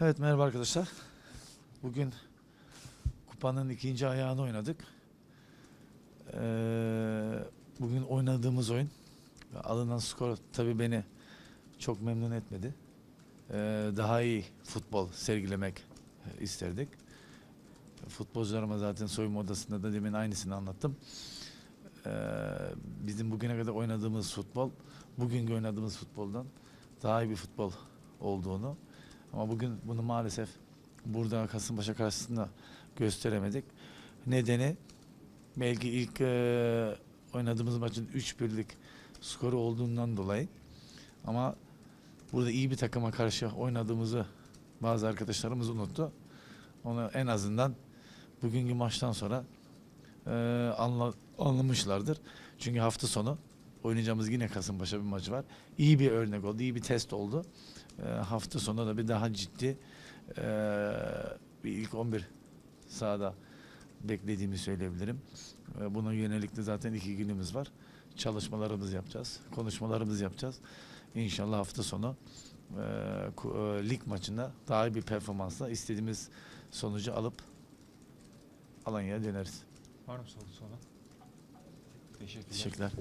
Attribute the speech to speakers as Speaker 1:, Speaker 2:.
Speaker 1: Evet merhaba arkadaşlar. Bugün kupanın ikinci ayağını oynadık. Ee, bugün oynadığımız oyun alınan skor tabii beni çok memnun etmedi. Ee, daha iyi futbol sergilemek isterdik. Futbolcularıma zaten soyunma odasında da demin aynısını anlattım. Ee, bizim bugüne kadar oynadığımız futbol, bugünkü oynadığımız futboldan daha iyi bir futbol olduğunu ama bugün bunu maalesef burada Kasımpaşa karşısında gösteremedik. Nedeni belki ilk e, oynadığımız maçın 3-1'lik skoru olduğundan dolayı ama burada iyi bir takıma karşı oynadığımızı bazı arkadaşlarımız unuttu. Onu en azından bugünkü maçtan sonra e, anla, anlamışlardır. Çünkü hafta sonu oynayacağımız yine Kasımpaşa bir maçı var. İyi bir örnek oldu, iyi bir test oldu. E, hafta sonu da bir daha ciddi e, bir ilk 11 sahada beklediğimi söyleyebilirim. E, buna yönelik de zaten iki günümüz var. Çalışmalarımız yapacağız, konuşmalarımız yapacağız. İnşallah hafta sonu e, lig maçında daha iyi bir performansla istediğimiz sonucu alıp Alanya'ya döneriz.
Speaker 2: Var mı sorusu olan? Teşekkürler.
Speaker 1: Teşekkürler.